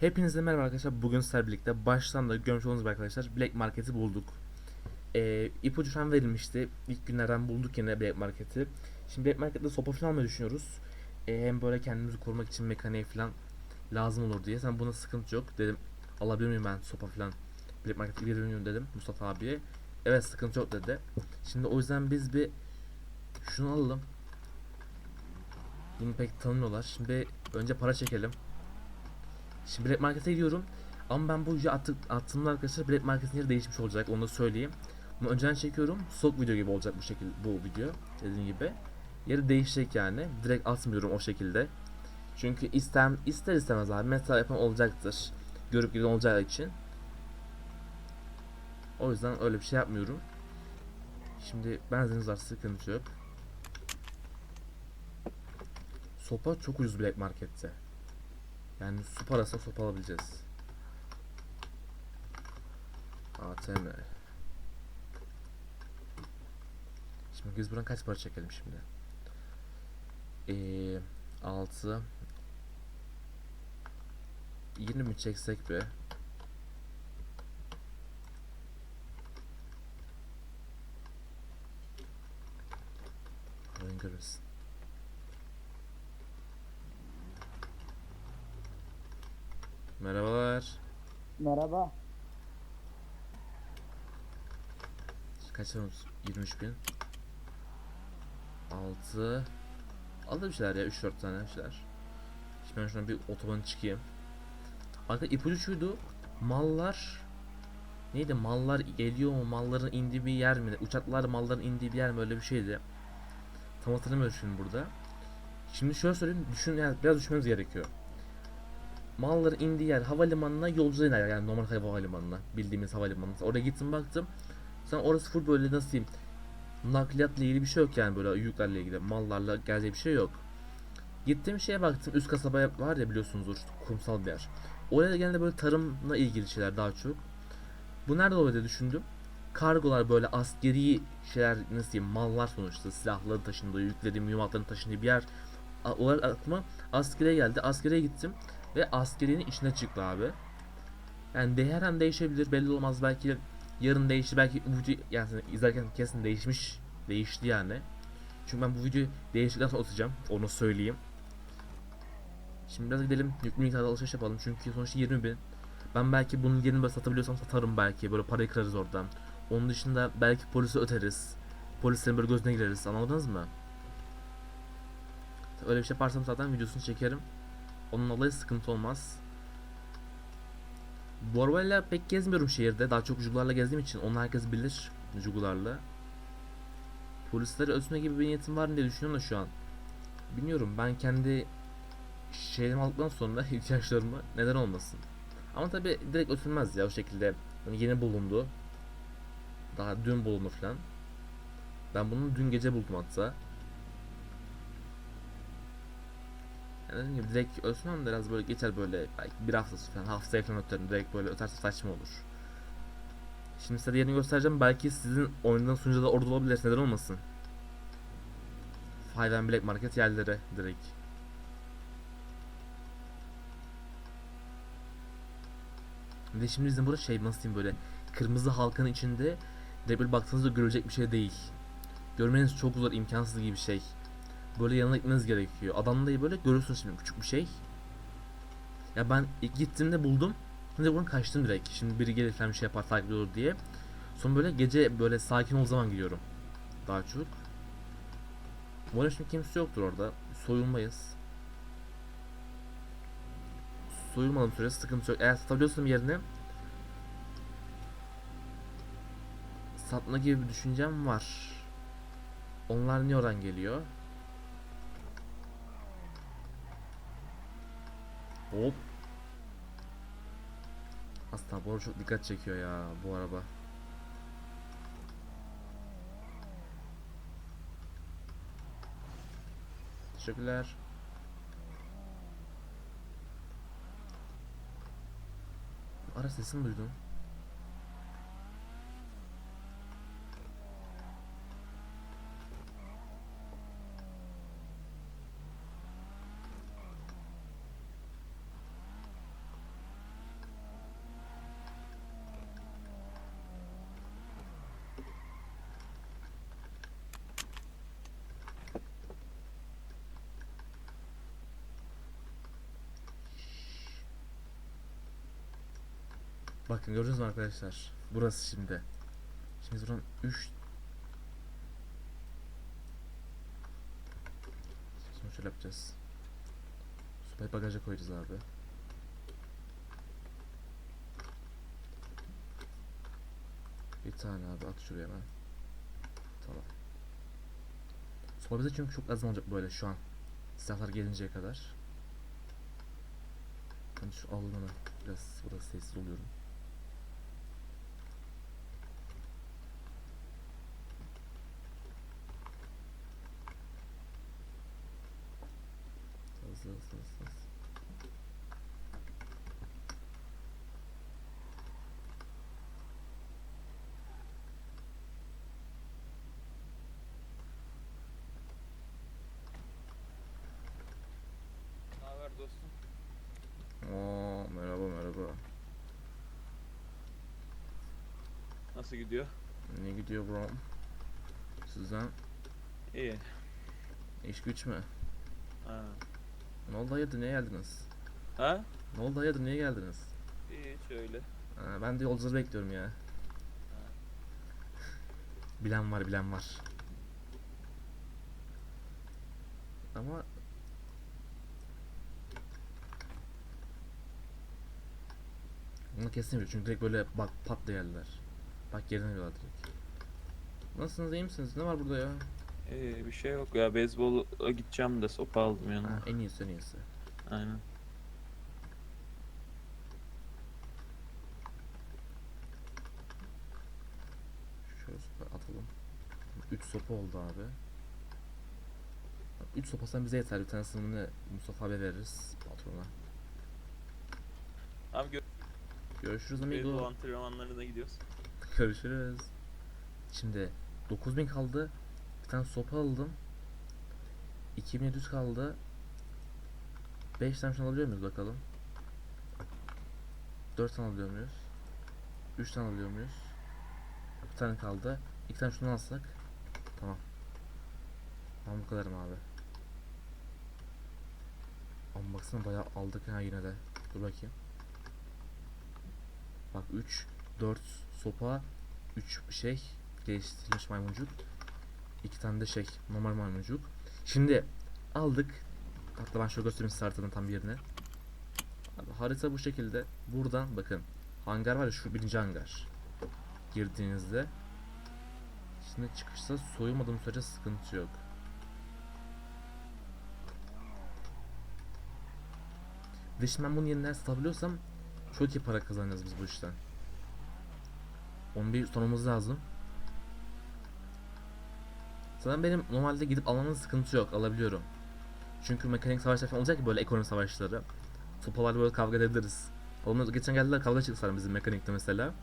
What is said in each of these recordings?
Hepinize merhaba arkadaşlar. Bugün sizlerle birlikte baştan da görmüş olduğunuz gibi arkadaşlar Black Market'i bulduk. Ee, ipucu falan verilmişti. İlk günlerden bulduk yine Black Market'i. Şimdi Black Market'te sopa falan almayı düşünüyoruz. Ee, hem böyle kendimizi korumak için mekaniğe falan lazım olur diye. Sen buna sıkıntı yok dedim. Alabilir miyim ben sopa falan? Black Market'e girebilir miyim dedim Mustafa abiye. Evet sıkıntı yok dedi. Şimdi o yüzden biz bir şunu alalım. Bunu pek tanımıyorlar. Şimdi önce para çekelim. Şimdi Black Market'e gidiyorum. Ama ben bu videoyu attık, attığımda arkadaşlar Black Market'in yeri değişmiş olacak. Onu da söyleyeyim. Bunu önceden çekiyorum. Stok video gibi olacak bu şekilde bu video. Dediğim gibi. Yeri değişecek yani. Direkt atmıyorum o şekilde. Çünkü istem ister istemez abi meta yapan olacaktır. Görüp giden olacağı için. O yüzden öyle bir şey yapmıyorum. Şimdi benzinimiz var sıkıntı yok. Sopa çok ucuz Black Market'te. Yani su parasına sopa alabileceğiz. ATM. Şimdi biz buradan kaç para çekelim şimdi? Ee, 6 20 mi çeksek be? Oyun görürsün. Merhabalar. Merhaba. Kaç liramız? 23 bin. 6 Aldı bir şeyler ya 3-4 tane bir şeyler. Şimdi ben şuradan bir otoban çıkayım. Arka ipucu şuydu. Mallar neydi? Mallar geliyor mu? Malların indiği bir yer mi? Uçaklar malların indiği bir yer mi? Öyle bir şeydi. Tam hatırlamıyorum şimdi burada. Şimdi şöyle söyleyeyim. Düşün, yani biraz düşünmemiz gerekiyor. Malların indiği yer havalimanına yolcu iner yani normal havalimanına bildiğimiz havalimanına. Oraya gittim baktım. Sen orası full böyle nasıl diyeyim nakliyatla ilgili bir şey yok yani böyle yüklerle ilgili mallarla geleceği bir şey yok. Gittiğim şeye baktım üst kasaba var ya biliyorsunuzdur kumsal bir yer. Oraya genelde böyle tarımla ilgili şeyler daha çok. Bu nerede oluyor diye düşündüm. Kargolar böyle askeri şeyler nasıl diyeyim mallar sonuçta silahların taşındığı, yüklerin, mühimmatların taşındığı bir yer olarak aklıma askeriye geldi. Askeriye gittim ve askeriyenin içine çıktı abi. Yani de her an değişebilir belli olmaz belki yarın değişti belki bu video yani izlerken kesin değişmiş değişti yani. Çünkü ben bu videoyu değiştikten sonra atacağım onu söyleyeyim. Şimdi biraz gidelim yüklü miktarda alışveriş yapalım çünkü sonuçta 20 bin. Ben belki bunun yerini böyle satabiliyorsam satarım belki böyle parayı kırarız oradan. Onun dışında belki polisi öteriz. Polislerin böyle gözüne gireriz anladınız mı? Öyle bir şey yaparsam zaten videosunu çekerim. Onun olayı sıkıntı olmaz. Bu arabayla pek gezmiyorum şehirde. Daha çok jugularla gezdiğim için onu herkes bilir jugularla. Polisleri ötme gibi bir niyetim var diye düşünüyorum da şu an. Bilmiyorum ben kendi şeylerimi aldıktan sonra ihtiyaçlarımı neden olmasın. Ama tabi direkt ötülmez ya o şekilde. Yani yeni bulundu. Daha dün bulundu falan. Ben bunu dün gece buldum hatta. Yani dediğim gibi direkt ötmem de biraz böyle geçer böyle belki bir haftası falan haftaya falan öterim direkt böyle öterse saçma olur. Şimdi size yerini göstereceğim belki sizin oynadığınız sunucuda da orada olabilir neden olmasın. Five and Black Market yerlere direkt. Ve şimdi bizim burada şey nasıl diyeyim böyle kırmızı halkanın içinde direkt böyle baktığınızda görecek bir şey değil. Görmeniz çok zor imkansız gibi bir şey. Böyle yanına gitmeniz gerekiyor. Adamda böyle görürsünüz şimdi küçük bir şey. Ya ben ilk gittiğimde buldum. Şimdi buradan kaçtım direkt. Şimdi biri gelir falan bir şey yapar takip olur diye. Sonra böyle gece böyle sakin ol zaman gidiyorum. Daha çok. Umarım şimdi kimse yoktur orada. Soyulmayız. Soyulmadığım sürece sıkıntı yok. Eğer satabiliyorsam yerini satma gibi bir düşüncem var. Onlar niye oradan geliyor? Hop. Aslında bu araba çok dikkat çekiyor ya bu araba. Teşekkürler. Ara sesini duydum. Bakın gördünüz mü arkadaşlar? Burası şimdi. Şimdi biz buradan 3 Şimdi şöyle yapacağız. Sopayı bagaja koyacağız abi. Bir tane abi at şuraya hemen. Tamam. Sopa bize çünkü çok lazım olacak böyle şu an. Silahlar gelinceye kadar. Ben şu alanı biraz burada sessiz oluyorum. Hızlı hızlı hızlı. hızlı. Ne haber dostum? Oo, merhaba merhaba. Nasıl gidiyor? Ne gidiyor bro? Sizden İyi. iş güç mü? Ha. Ne oldu hayırdır niye geldiniz? Ha? Ne oldu hayırdır niye geldiniz? İyi şöyle. Ha, ben de yolcuları bekliyorum ya. bilen var bilen var. Ama Bunu kesin çünkü direkt böyle bak pat diye geldiler. Bak yerine diyorlar direkt. Nasılsınız iyi misiniz? Ne var burada ya? İyi bir şey yok ya. Beyzbola gideceğim de sopa aldım Ha, yanıma. en iyisi en iyisi. Aynen. Şöyle sopa atalım. 3 sopa oldu abi. 3 sopasan bize yeter. Bir tanesini Mustafa abi veririz patrona. Abi gö Görüşürüz beyzbol amigo. antrenmanlarına gidiyoruz. Görüşürüz. Şimdi 9000 kaldı. Bir tane sopa aldım. 2700 kaldı. 5 tane alabiliyor muyuz bakalım? 4 tane alıyor muyuz? 3 tane alıyor muyuz? Bir tane kaldı. 2 tane şunu alsak. Tamam. Tamam bu kadarım abi. Ama baksana bayağı aldık ha yine de. Dur bakayım. Bak 3, 4 sopa, 3 şey geliştirilmiş maymuncuk. 2 tane de şey normal maymuncuk. Şimdi aldık. Hatta ben şöyle göstereyim size haritanın tam yerine. Abi, harita bu şekilde. Buradan bakın. Hangar var ya şu birinci hangar. Girdiğinizde Şimdi çıkışta soyulmadığım sürece sıkıntı yok. Ve şimdi ben bunu yeniden satabiliyorsam çok iyi para kazanacağız biz bu işten. Onu bir sormamız lazım. Zaten benim normalde gidip almamın sıkıntı yok. Alabiliyorum. Çünkü mekanik savaşlar falan olacak ki böyle ekonomi savaşları. Sopalarla böyle kavga edebiliriz. Onlar geçen geldiler kavga çıktılar bizim mekanikte mesela.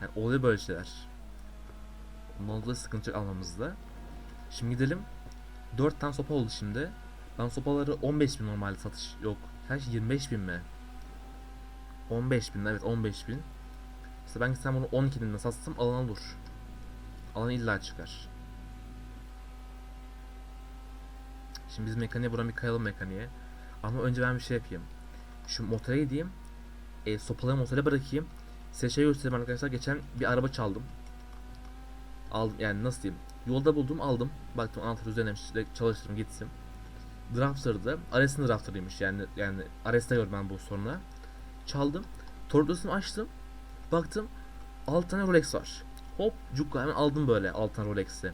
Yani oluyor böyle şeyler. Ondan dolayı sıkıntı yok almamızda. Şimdi gidelim. 4 tane sopa oldu şimdi. Ben sopaları 15 bin normalde satış yok. Kaç 25 bin mi? 15 bin evet 15 bin. İşte ben gitsem bunu 12 binden satsam alan olur. Alan illa çıkar. Şimdi biz mekaniğe buranın bir kayalım mekaniğe. Ama önce ben bir şey yapayım. Şu motora gideyim. E, sopaları motora bırakayım. Size şey göstereyim arkadaşlar. Geçen bir araba çaldım. Aldım yani nasıl diyeyim. Yolda buldum aldım. Baktım anahtar üzerineymiş. Direkt çalıştırdım gitsin. Drafter'dı. Ares'in drafter'ıymış yani yani Ares'te gördüm ben bu sonra. Çaldım. Torpidosunu açtım. Baktım 6 tane Rolex var. Hop cukka hemen aldım böyle 6 tane Rolex'i.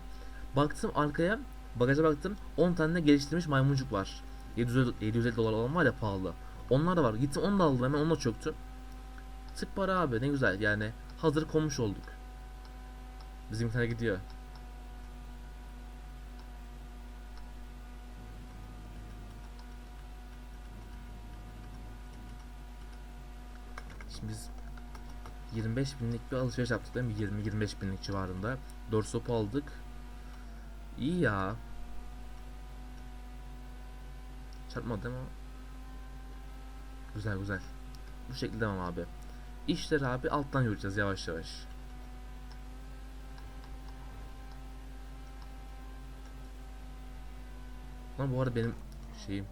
Baktım arkaya bagaja baktım 10 tane de geliştirilmiş maymuncuk var. 700, 750 dolar olan var ya pahalı. Onlar da var. Gittim onu da aldım hemen onunla çöktüm. Tık para abi ne güzel yani hazır konmuş olduk. Bizim tane gidiyor. Şimdi biz 25 binlik bir alışveriş yaptık değil mi? 20-25 binlik civarında. 4 sopa aldık. İyi ya. Çarpmadı mi? Güzel güzel. Bu şekilde devam abi. İşleri abi alttan yürüyeceğiz yavaş yavaş. Lan bu arada benim şeyim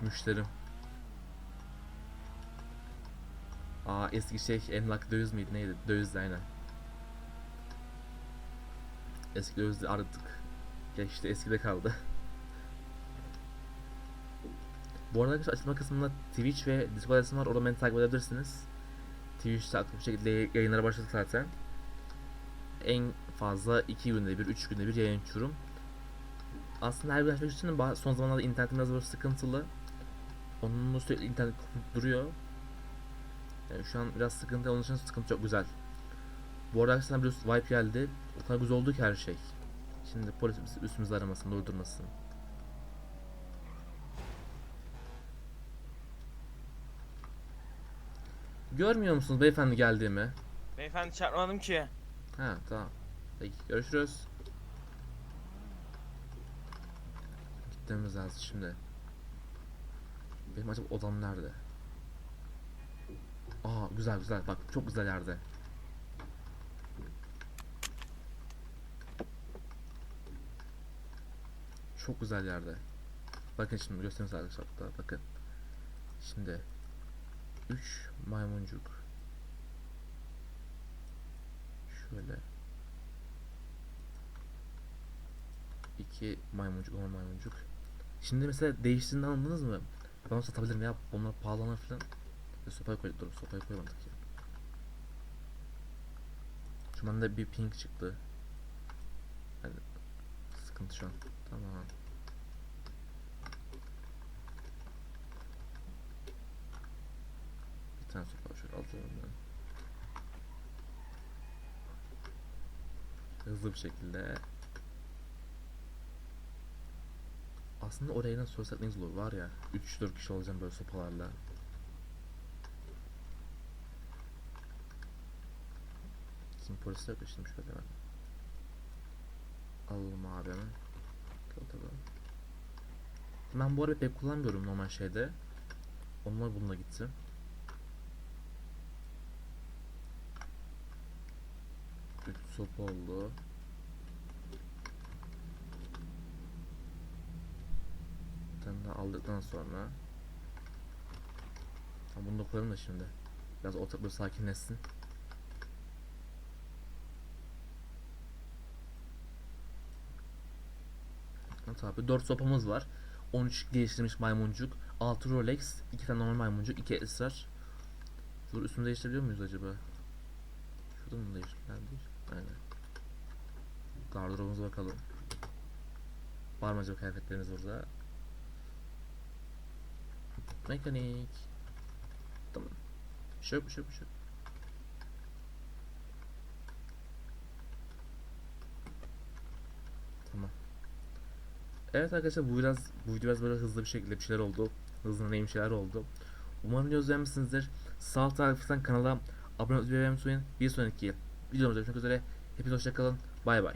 müşterim Aa eski şey emlak döviz miydi neydi? Dövizdi aynen. Eski dövizdi artık. Geçti eskide kaldı. Bu arada arkadaşlar açıklama kısmında Twitch ve Discord adresim var. Oradan beni takip edebilirsiniz. Twitch'te aktif bir şekilde yayınlara başladık zaten. En fazla 2 günde bir, 3 günde bir yayın açıyorum. Aslında her bir açmak için son zamanlarda internetim biraz böyle sıkıntılı. Onun sürekli internet duruyor. Yani şu an biraz sıkıntı, onun için sıkıntı çok güzel. Bu arada arkadaşlar biliyorsunuz wipe geldi. O kadar güzel oldu ki her şey. Şimdi polis bizi üstümüzde aramasın, durdurmasın. Görmüyor musunuz beyefendi geldiğimi? Beyefendi çarpmadım ki. Ha tamam. Peki görüşürüz. Gitmemiz lazım şimdi. Benim acaba odam nerede? Aa güzel güzel bak çok güzel yerde. Çok güzel yerde. Bakın şimdi göstereyim arkadaşlar hatta bakın. Şimdi 3 maymuncuk. Şöyle. İki maymuncuk, on maymuncuk. Şimdi mesela değiştiğini anladınız mı? Ben onu satabilirim ya. Bunlar pahalanır falan. E, sopaya koy, dur sopaya koymadık ya. Şu anda bir ping çıktı. Yani sıkıntı şu an. Tamam. Bir tane sopa şöyle alıyorum ben. Hızlı bir şekilde. Aslında oraya nasıl sorsak ne olur var ya 3-4 kişi olacağım böyle sopalarla. Polisler yaklaştım şöyle hemen. Alalım abi hemen. Tabii. Ben bu arada pek kullanmıyorum normal şeyde. Onlar bununla gitti. Üç sopa oldu. Bir tane aldıktan sonra Tamam bunu da koyalım da şimdi. Biraz ortak böyle sakinleşsin. Evet abi 4 sopamız var. 13 geliştirmiş maymuncuk, 6 Rolex, 2 tane normal maymuncuk, 2 esrar. Dur üstünü değiştirebiliyor muyuz acaba? Şurada mı değiştirebilir? Aynen. Gardırobumuza bakalım. Var mı acaba kıyafetlerimiz burada? Mekanik. Tamam. Bir şey yok, şey şey. Tamam. Evet arkadaşlar bu biraz bu video biraz böyle hızlı bir şekilde bir şeyler oldu. Hızlı neyim şeyler oldu. Umarım videoyu beğenmişsinizdir. Sağ taraftan kanala abone olmayı unutmayın. Bir sonraki videomuzda görüşmek üzere. Hepiniz hoşçakalın. Bay bay.